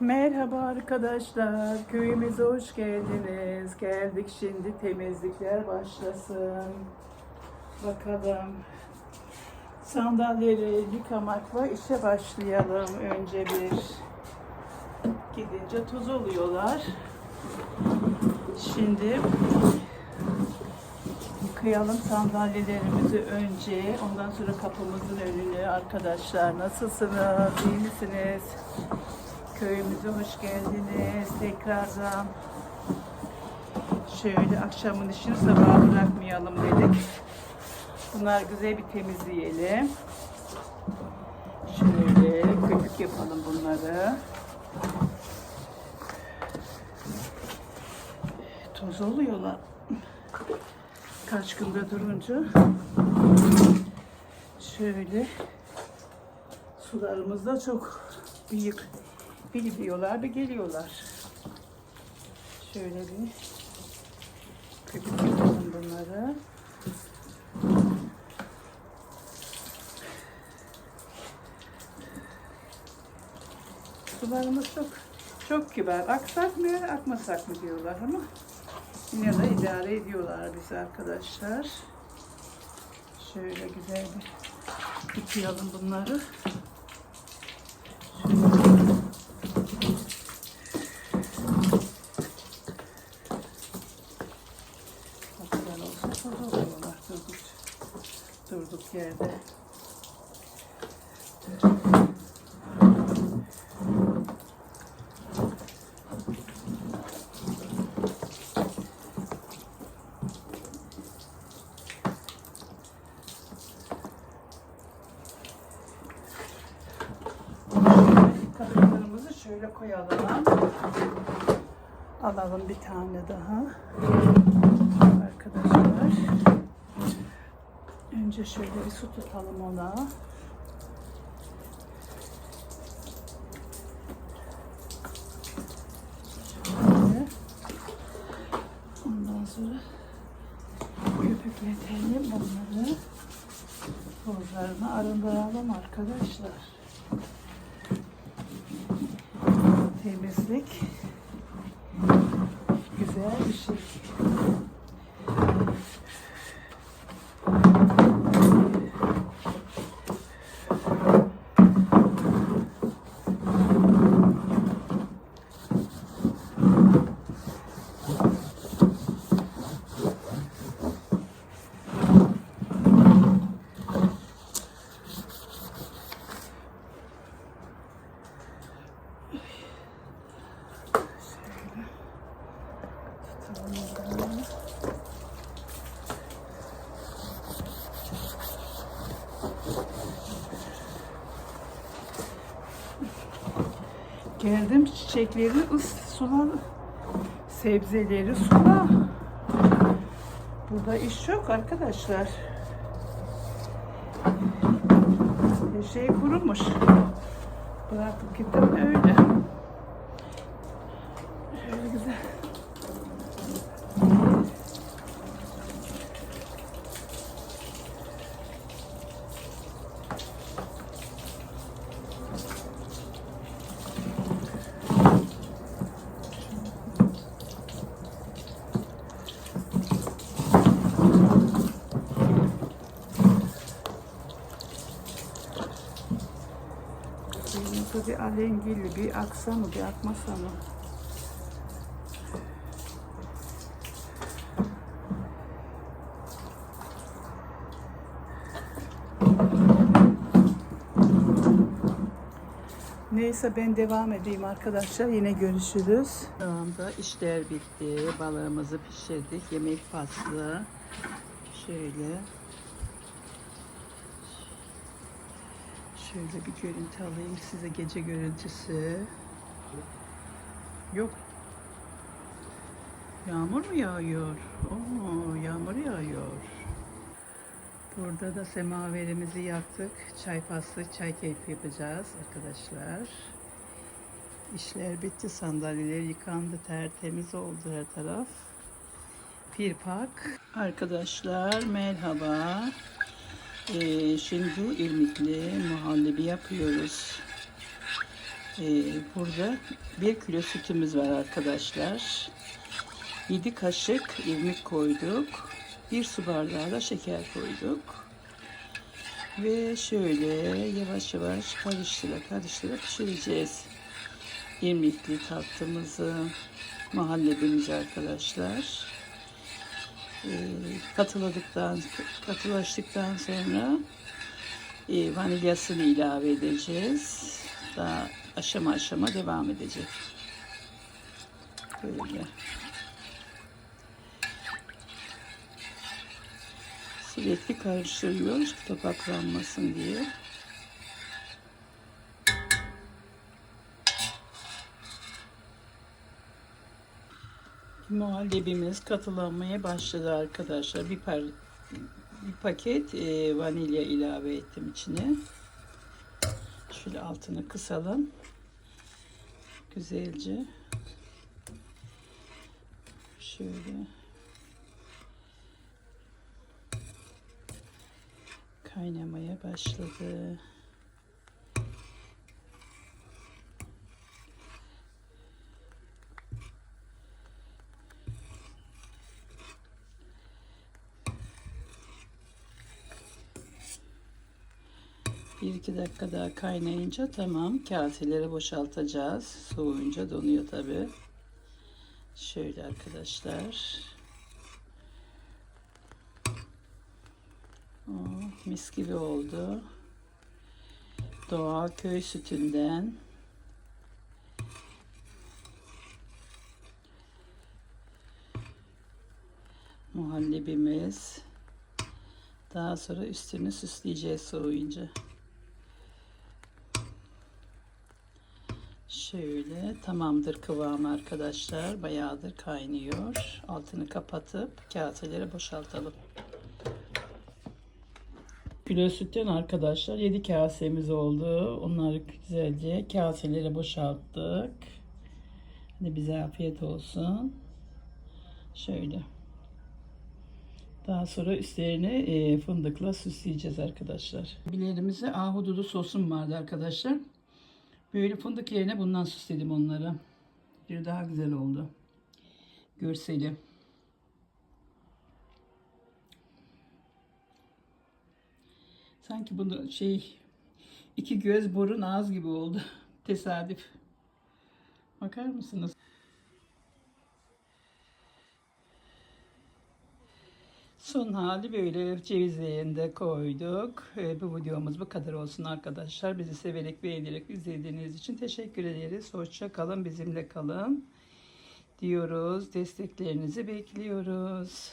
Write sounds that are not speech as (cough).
Merhaba arkadaşlar, köyümüze hoş geldiniz. Geldik şimdi temizlikler başlasın. Bakalım. Sandalyeleri yıkamakla işe başlayalım. Önce bir gidince toz oluyorlar. Şimdi yıkayalım sandalyelerimizi önce. Ondan sonra kapımızın önünü arkadaşlar. Nasılsınız? İyi misiniz? Köyümüze hoş geldiniz tekrardan. Şöyle akşamın işini sabaha bırakmayalım dedik. Bunlar güzel bir temizleyelim. Şöyle köpük yapalım bunları. Toz oluyorlar. Kaç günde durunca. Şöyle sularımız da çok büyük. Bir gidiyorlar bir geliyorlar. Şöyle bir köpük yapalım bunları. Sularımız çok çok kibar. Aksak mı akmasak mı diyorlar ama yine de idare ediyorlar bizi arkadaşlar. Şöyle güzel bir yıkayalım bunları. O kadar olsa toz oluyorlar durduk, yerde. Kapılarımızı şöyle koyalım. Alalım bir tane daha. Arkadaşlar. Önce şöyle bir su tutalım ona. Şöyle. Ondan sonra köpükletelim onları. Tozlarını arındıralım arkadaşlar. Temizlik güzel bir şey. Tutalım bakalım. Geldim çiçekleri ıs sula sebzeleri sula. Burada iş yok arkadaşlar. Şey kurumuş. Bırakıp gittim öyle. Şöyle güzel. Suyumuzu bir alengili, bir aksa mı, bir akmasa mı? Neyse ben devam edeyim arkadaşlar. Yine görüşürüz. Anda işler bitti. Balığımızı pişirdik. Yemek faslı. Şöyle. Şöyle bir görüntü alayım size gece görüntüsü. Yok. Yağmur mu yağıyor? Oo, yağmur yağıyor. Burada da semaverimizi yaktık. Çay faslı, çay keyfi yapacağız arkadaşlar. İşler bitti. Sandalyeler yıkandı. Tertemiz oldu her taraf. Pirpak. Arkadaşlar merhaba. Ee, şimdi irmikli muhallebi yapıyoruz. Ee, burada 1 kilo sütümüz var arkadaşlar. 7 kaşık irmik koyduk. 1 su bardağı da şeker koyduk. Ve şöyle yavaş yavaş karıştıra karıştıra pişireceğiz. İrmikli tatlımızı, muhallebimizi arkadaşlar. Ee, katıladıktan, katılaştıktan sonra e, vanilyasını ilave edeceğiz. Daha aşama aşama devam edecek. Böyle. Sürekli karıştırıyoruz topaklanmasın diye. Muhallebimiz katılanmaya başladı arkadaşlar. Bir, par, bir paket e, vanilya ilave ettim içine. Şöyle altını kısalım. Güzelce. Şöyle. Kaynamaya başladı. Bir iki dakika daha kaynayınca tamam. Kaselere boşaltacağız. Soğuyunca donuyor tabi. Şöyle arkadaşlar. Oh, mis gibi oldu. Doğal köy sütünden. Muhallebimiz. Daha sonra üstünü süsleyeceğiz soğuyunca. Şöyle tamamdır kıvamı arkadaşlar. Bayağıdır kaynıyor. Altını kapatıp kaselere boşaltalım. Kilo sütten arkadaşlar 7 kasemiz oldu. Onları güzelce kaselere boşalttık. Hadi bize afiyet olsun. Şöyle. Daha sonra üstlerine e, fındıkla süsleyeceğiz arkadaşlar. Bilerimize ahududu sosum vardı arkadaşlar. Böyle fındık yerine bundan süsledim onları. Bir daha güzel oldu. Görseli. Sanki bunu şey iki göz burun ağız gibi oldu. (laughs) Tesadüf. Bakar mısınız? Son hali böyle cevizlerini koyduk. Ee, bu videomuz bu kadar olsun arkadaşlar. Bizi severek beğenerek izlediğiniz için teşekkür ederiz. Hoşça kalın bizimle kalın diyoruz. Desteklerinizi bekliyoruz.